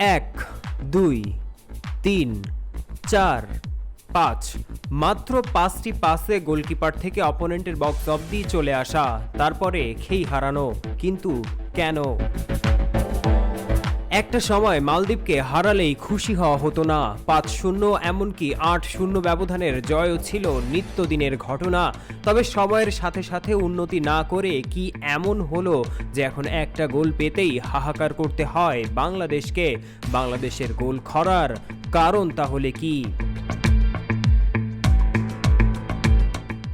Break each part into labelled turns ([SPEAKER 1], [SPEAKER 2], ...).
[SPEAKER 1] এক, দুই, তিন, চার, পাঁচ। মাত্র পাঁচটি পাসে গোলকিপার থেকে অপোনেন্টের বক্স অব্দি চলে আসা, তারপরে খেই হারানো, কিন্তু কেন? একটা সময় মালদ্বীপকে হারালেই খুশি হওয়া হতো না। পাঁচ শূন্য এমনকি আট শূন্য ব্যবধানের জয়ও ছিল নিত্যদিনের ঘটনা। তবে সময়ের সাথে সাথে উন্নতি না করে কি এমন হলো যে এখন একটা গোল পেতেই হাহাকার করতে হয় বাংলাদেশকে? বাংলাদেশের গোল খরার কারণ তাহলে কি?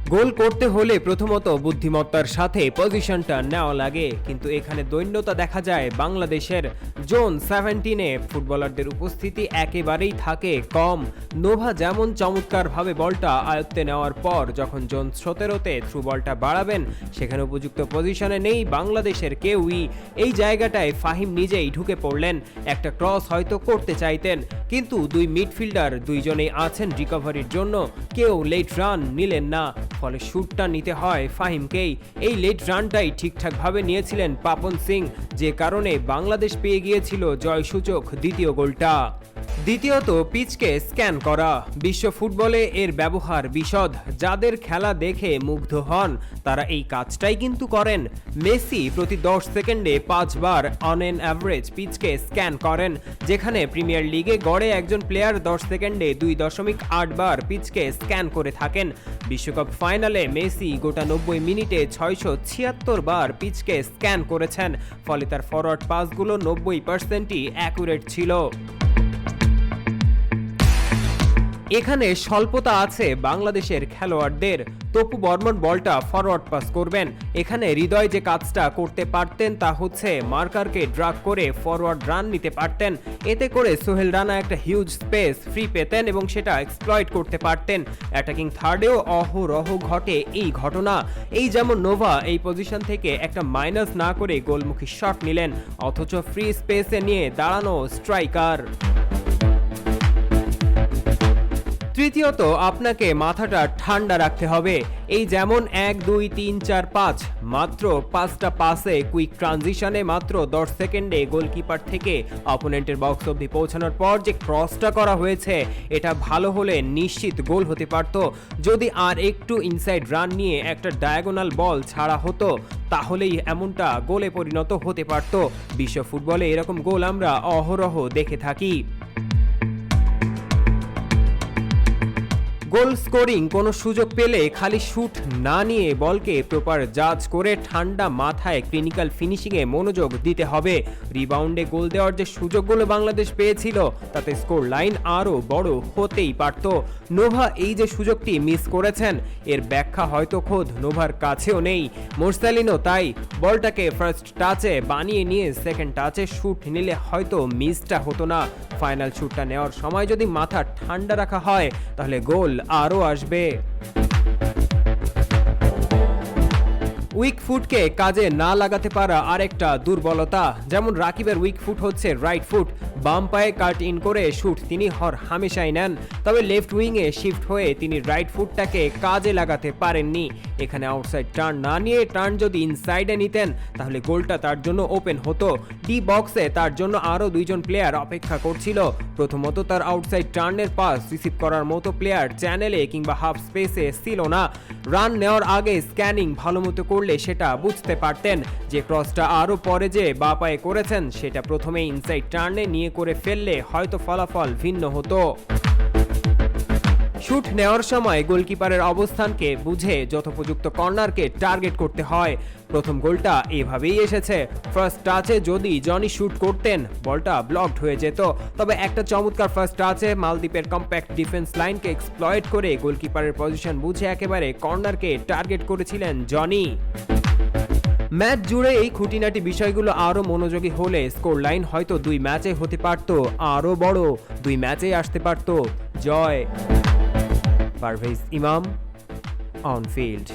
[SPEAKER 1] গোল করতে হলে প্রথমত বুদ্ধিমত্তার সাথে পজিশনটা নেওয়া লাগে। কিন্তু এখানে দৈন্যতা দেখা যায় বাংলাদেশের। জোন সেভেন্টিনে ফুটবলারদের উপস্থিতি একেবারেই থাকে কম। নোভা যেমন চমৎকারভাবে বলটা আয়ত্তে নেওয়ার পর যখন জোন সতেরোতে থ্রু বলটা বাড়াবেন, সেখানে উপযুক্ত পজিশনে নেই বাংলাদেশের কেউই। এই জায়গাটায় ফাহিম নিজেই ঢুকে পড়লেন, একটা ক্রস হয়তো করতে চাইতেন। কিন্তু দুই মিডফিল্ডার দুইজনেই আছেন রিকভারির জন্য, কেউ লেট রান নিলেন না। ফলে শুটটা নিতে হয় ফাহিমকেই। এই লেট রানটাই ঠিকঠাকভাবে নিয়েছিলেন পাপন সিং, যে কারণে বাংলাদেশ পেয়ে গিয়েছিল জয়সূচক দ্বিতীয় গোলটা। দ্বিতীয়ত, পিচকে স্ক্যান করা। বিশ্ব ফুটবলে এর ব্যবহার বিশদ। যাদের খেলা দেখে মুগ্ধ হন, তারা এই কাজটাই কিন্তু করেন। মেসি প্রতি দশ সেকেন্ডে পাঁচবার অন এন অ্যাভারেজ পিচকে স্ক্যান করেন, যেখানে প্রিমিয়ার লিগে গড়ে একজন প্লেয়ার দশ সেকেন্ডে দুই দশমিক আট বার পিচকে স্ক্যান করে থাকেন। বিশ্বকাপ ফাইনালে মেসি গোটা নব্বই মিনিটে ছয়শো ছিয়াত্তর বার পিচকে স্ক্যান করেছেন। ফলে তার ফরওয়ার্ড পাসগুলো নব্বই পার্সেন্টই অ্যাকুরেট ছিল। এখানে স্বল্পতা আছে বাংলাদেশের খেলোয়াড়দের। তপু বর্মন বলটা ফরওয়ার্ড পাস করবেন। এখানে হৃদয় যে কাজটা করতে পারতেন তা হচ্ছে মার্কারকে ড্রাগ করে ফরওয়ার্ড রান নিতে পারতেন। এতে করে সোহেল রানা একটা হিউজ স্পেস ফ্রি পেতেন এবং সেটা এক্সপ্লয়েট করতে পারতেন। অ্যাটাকিং থার্ডেও অহরহ ঘটে এই ঘটনা। এই যেমন নোভা এই পজিশন থেকে একটা মাইনাস না করে গোলমুখী শট নিলেন। অথচ ফ্রি স্পেসে নিয়ে দাঁড়ানো স্ট্রাইকার তৃতীয়ত, আপনাকে মাথাটা ঠান্ডা রাখতে হবে। এই যেমন এক, দুই, তিন, চার, পাঁচ, মাত্র পাঁচটা পাসে কুইক ট্রানজিশনে মাত্র দশ সেকেন্ডে গোলকিপার থেকে অপোনেন্টের বক্স অব্দি পৌঁছানোর পর যে ক্রসটা করা হয়েছে, এটা ভালো হলে নিশ্চিত গোল হতে পারত। যদি আর একটু ইনসাইড রান নিয়ে একটা ডায়াগোনাল বল ছাড়া হতো, তাহলেই এমনটা গোলে পরিণত হতে পারত। বিশ্ব ফুটবলে এরকম গোল আমরা অহরহ দেখে থাকি। গোল স্কোরিং, কোনো সুযোগ পেলে খালি শুট না নিয়ে বলকে প্রপার জাজ করে ঠান্ডা মাথায় ক্লিনিক্যাল ফিনিশিংয়ে মনোযোগ দিতে হবে। রিবাউন্ডে গোল দেওয়ার যে সুযোগগুলো বাংলাদেশ পেয়েছিল, তাতে স্কোর লাইন আরও বড় হতেই পারত। নোভা এই যে সুযোগটি মিস করেছেন, এর ব্যাখ্যা হয়তো খোদ নোভার কাছেও নেই। মোরসালিনও তাই বলটাকে ফার্স্ট টাচে বানিয়ে নিয়ে সেকেন্ড টাচে শুট নিলে হয়তো মিসটা হতো না। ফাইনাল শুটটা নেওয়ার সময় যদি মাথা ঠান্ডা রাখা হয়, তাহলে গোল আরও আসবে। উইক ফুটকে কাজে না লাগাতে পারা আরেকটা দুর্বলতা, যেমন রাকিবের উইক ফুট হচ্ছে রাইট ফুট বাম পায়ে কাট ইন করে শুট তিনি হর হামেশাই নেন, তবে লেফট উইংয়ে শিফট হয়ে তিনি রাইট ফুটটাকে কাজে লাগাতে পারেননি। এখানে আউটসাইড টার্ন না নিয়ে টার্ন যদি ইনসাইডে নিতেন, তাহলে গোলটা তার জন্য ওপেন হতো। ডি বক্সে তার জন্য আরও দুইজন প্লেয়ার অপেক্ষা করছিল। প্রথমত তার আউটসাইড টার্নের পাস রিসিভ করার মতো প্লেয়ার চ্যানেলে কিংবা হাফ স্পেসে ছিল না। রান নেওয়ার আগে স্ক্যানিং ভালো মতো করলে সেটা বুঝতে পারতেন যে ক্রসটা আরও পরে যে বা পায়ে করেছেন, সেটা প্রথমে ইনসাইড টার্নে নিয়ে করে ফেললে হয়তো ফলাফল ভিন্ন হতো। শুট নেওয়ার সময় গোলকিপারের অবস্থানকে বুঝে যথোপযুক্ত কর্নারকে টার্গেট করতে হয়। প্রথম গোলটা এভাবেই এসেছে। ফার্স্ট টাচে যদি জনি শুট করতেন, বলটা ব্লকড হয়ে যেত। তবে একটা চমৎকার ফার্স্ট টাচে মালদ্বীপের কম্প্যাক্ট ডিফেন্স লাইনকে এক্সপ্লয়েট করে গোলকিপারের পজিশন বুঝে একেবারে কর্নারকে টার্গেট করেছিলেন জনি। ম্যাচ জুড়ে এই খুঁটিনাটি বিষয়গুলো আরও মনোযোগী হলে স্কোর লাইন হয়তো দুই ম্যাচে হতে পারত আরও বড়। দুই ম্যাচেই আসতে পারত। জয়। পারভেজ ইমাম অন ফিল্ড